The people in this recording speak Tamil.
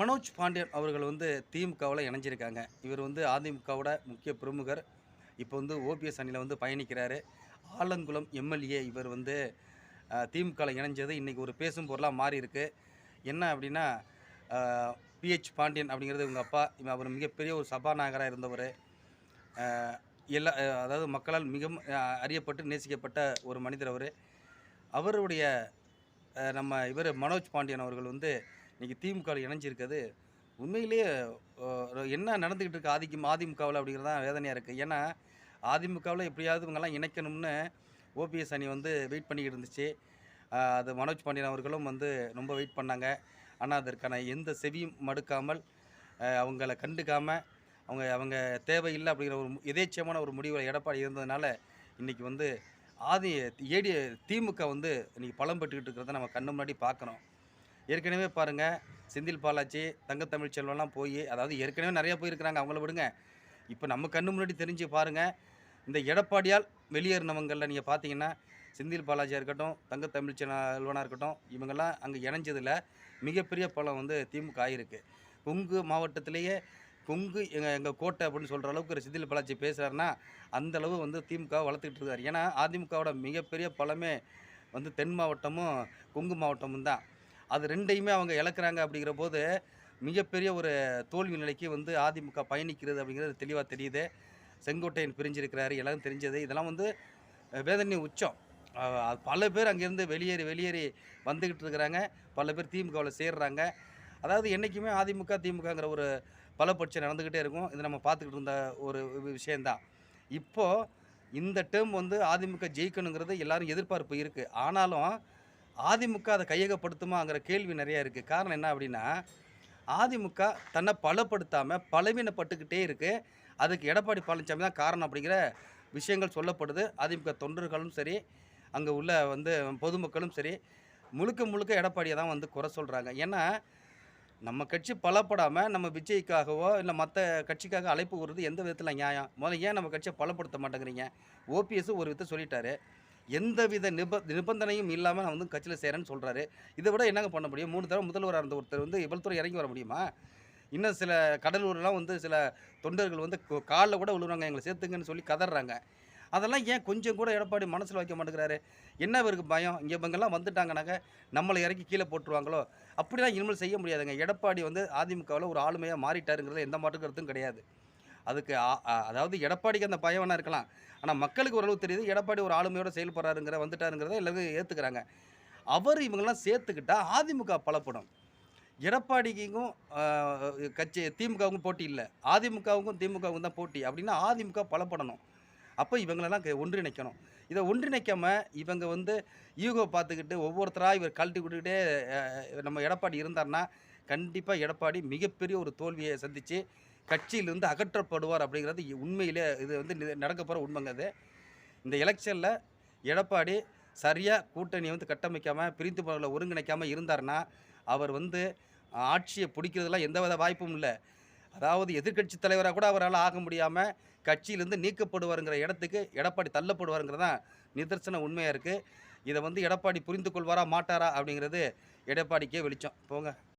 மனோஜ் பாண்டியன் அவர்கள் வந்து திமுகவில் இணைஞ்சிருக்காங்க. இவர் வந்து அதிமுகவோட முக்கிய பிரமுகர். இப்போ வந்து ஓபிஎஸ் அணியில் வந்து பயணிக்கிறாரு. ஆலங்குளம் எம்எல்ஏ இவர் வந்து திமுகவில் இணைஞ்சது. இன்றைக்கி ஒரு பேசும் பொருளாக மாறி இருக்கு என்ன அப்படின்னா பிஹெச் பாண்டியன் அப்படிங்கிறது இவங்க அப்பா. இவன் அவர் மிகப்பெரிய ஒரு சபாநாயகராக இருந்தவர். எல்லா அதாவது மக்களால் மிக அறியப்பட்டு நேசிக்கப்பட்ட ஒரு மனிதர் அவர். அவருடைய நம்ம இவர் மனோஜ் பாண்டியன் அவர்கள் வந்து இன்றைக்கி திமுகவில் இணைஞ்சிருக்கிறது. உண்மையிலேயே என்ன நடந்துக்கிட்டு இருக்கு ஆதிக்கம் அதிமுகவில் அப்படிங்கிறது தான் வேதனையாக இருக்குது ஏன்னா அதிமுகவில் எப்படியாவது இவங்கெல்லாம் இணைக்கணும்னு ஓபிஎஸ் அணி வந்து வெயிட் பண்ணிக்கிட்டு இருந்துச்சு. அது மனோஜ் பாண்டியன் அவர்களும் வந்து ரொம்ப வெயிட் பண்ணாங்க. ஆனால் அதற்கான எந்த செவியும் மடுக்காமல் அவங்கள கண்டுக்காமல் அவங்க அவங்க தேவையில்லை அப்படிங்கிற ஒரு மு- எதேச்சமான ஒரு முடிவில் எடப்பாடி இருந்ததுனால இன்றைக்கி வந்து ஆதி ஏடி திமுக வந்து இன்றைக்கி பலம் பெற்றுக்கிட்டு இருக்கிறத நம்ம கண்ணு முன்னாடி பார்க்குறோம் ஏற்கனவே பாருங்கள் செந்தில் பாலாஜி தங்கத்தமிழ் செல்வம்லாம் போய் அதாவது ஏற்கனவே நிறையா போயிருக்கிறாங்க அவங்கள விடுங்க. இப்போ நம்ம கண்ணு முன்னாடி தெரிஞ்சு பாருங்கள் இந்த எடப்பாடியால் வெளியேறினவங்களில் நீங்கள் பார்த்தீங்கன்னா செந்தில் பாலாஜியாக இருக்கட்டும் தங்கத்தமிழ் செல்வனாக இருக்கட்டும் இவங்கெல்லாம் அங்கே இணைஞ்சதில் மிகப்பெரிய பலம் வந்து திமுக ஆகிருக்கு கொங்கு மாவட்டத்திலேயே கொங்கு எங்கள் எங்கள் கோட்டை அப்படின்னு சொல்கிற அளவுக்கு ஒரு செந்தில் பாலாஜி பேசுகிறாருன்னா அந்த அளவு வந்து திமுக வளர்த்துக்கிட்டு இருக்கார். ஏன்னா அதிமுகவோட மிகப்பெரிய பலமே வந்து தென் மாவட்டமும் கொங்கு மாவட்டமும் தான் அது ரெண்டையுமே அவங்க இழக்கிறாங்க அப்படிங்கிற போது மிகப்பெரிய ஒரு தோல்வி நிலைக்கு வந்து அதிமுக பயணிக்கிறது அப்படிங்கிறது தெளிவாக தெரியுது. செங்கோட்டையன் பிரிஞ்சிருக்கிறாரு எல்லாம் தெரிஞ்சது. இதெல்லாம் வந்து வேதனை உச்சம். பல பேர் அங்கேருந்து வெளியேறி வெளியேறி வந்துக்கிட்டு இருக்கிறாங்க. பல பேர் திமுகவில் சேர்றாங்க. அதாவது என்றைக்குமே அதிமுக திமுகங்கிற ஒரு பல பட்சம் நடந்துக்கிட்டே இருக்கும். இது நம்ம பார்த்துக்கிட்டு இருந்த ஒரு விஷயந்தான் இப்போது இந்த டேர்ம் வந்து அதிமுக ஜெயிக்கணுங்கிறது எல்லாரும் எதிர்பார்ப்பு இருக்குது ஆனாலும் அதிமுக அதை கையகப்படுத்துமாங்கிற கேள்வி நிறையா இருக்குது காரணம் என்ன அப்படின்னா அதிமுக தன்னை பலப்படுத்தாமல் பலவீனப்பட்டுக்கிட்டே இருக்குது அதுக்கு எடப்பாடி பழனிசாமி தான் காரணம் அப்படிங்கிற விஷயங்கள் சொல்லப்படுது. அதிமுக தொண்டர்களும் சரி அங்கே உள்ள வந்து பொதுமக்களும் சரி முழுக்க முழுக்க எடப்பாடியை தான் வந்து குறை சொல்கிறாங்க ஏன்னா நம்ம கட்சி பலப்படாமல் நம்ம விஜய்க்காகவோ இல்லை மற்ற கட்சிக்காக அழைப்பு வருது எந்த விதத்தில் நியாயம்? முதல்ல ஏன் நம்ம கட்சியை பலப்படுத்த மாட்டேங்கிறீங்க? ஓபிஎஸ் ஒரு விதத்தை சொல்லிட்டாரு. எந்தவித நிப நிபந்தனையும் இல்லாமல் நான் வந்து கட்சியில் சேரேன்னு சொல்கிறாரு இதை விட என்னங்க பண்ண முடியும்? மூணு தடவை முதல்வராக இருந்த ஒருத்தர் வந்து இவ்வளோ தூரம் இறங்கி வர முடியுமா? இன்னும் சில கடலூர்லாம் வந்து சில தொண்டர்கள் வந்து காலில் கூட விழுறாங்க எங்களை சேர்த்துங்கன்னு சொல்லி கதறாங்க அதெல்லாம் ஏன் கொஞ்சம் கூட எடப்பாடி மனசில் வைக்க மாட்டேங்கிறாரு? என்ன இவருக்கு பயம்? இங்கே இவங்கெல்லாம் வந்துட்டாங்கனாக்க நம்மளை இறக்கி கீழே போட்டுருவாங்களோ? அப்படிலாம் இனிமேல் செய்ய முடியாதுங்க. எடப்பாடி வந்து அதிமுகவில் ஒரு ஆளுமையாக மாறிட்டாருங்கிறது எந்த மாற்று கருத்தும் கிடையாது. அதுக்கு அதாவது எடப்பாடிக்கு அந்த பயம் வேணா இருக்கலாம். ஆனால் மக்களுக்கு ஓரளவு தெரியுது எடப்பாடி ஒரு ஆளுமையோட செயல்படுறாருங்கிற வந்துட்டாருங்கிறத எல்லாரும் ஏற்றுக்கிறாங்க அவர் இவங்கெல்லாம் சேர்த்துக்கிட்டா அதிமுக பலப்படும். எடப்பாடிக்கும் கட்சி திமுகவுக்கும் போட்டி இல்லை. அதிமுகவுக்கும் திமுகவுக்கும் தான் போட்டி அப்படின்னா அதிமுக பலப்படணும். அப்போ இவங்களெல்லாம் ஒன்றிணைக்கணும். இதை ஒன்றிணைக்காமல் இவங்க வந்து யூகோ பார்த்துக்கிட்டு ஒவ்வொருத்தராக இவர் கழட்டி விட்டுக்கிட்டே நம்ம எடப்பாடி இருந்தார்னா கண்டிப்பாக எடப்பாடி மிகப்பெரிய ஒரு தோல்வியை சந்தித்து கட்சியிலிருந்து அகற்றப்படுவார் அப்படிங்கிறது உண்மையிலே இது வந்து நி- நடக்க போகிற உண்மைங்க அது. இந்த எலெக்ஷனில் எடப்பாடி சரியாக கூட்டணியை வந்து கட்டமைக்காமல் பிரிந்து போகிறத ஒருங்கிணைக்காமல் இருந்தார்னா அவர் வந்து ஆட்சியை பிடிக்கிறதுலாம் எந்த வித வாய்ப்பும் இல்லை. அதாவது எதிர்க்கட்சி தலைவராக கூட அவரால் ஆக முடியாமல் கட்சியிலேருந்து நீக்கப்படுவாருங்கிற இடத்துக்கு எடப்பாடி தள்ளப்படுவாருங்கிறது தான் நிதர்சன உண்மையாக இருக்குது இதை வந்து எடப்பாடி புரிந்து கொள்வாரா மாட்டாரா அப்படிங்கிறது எடப்பாடிக்கே வெளிச்சம். போங்க.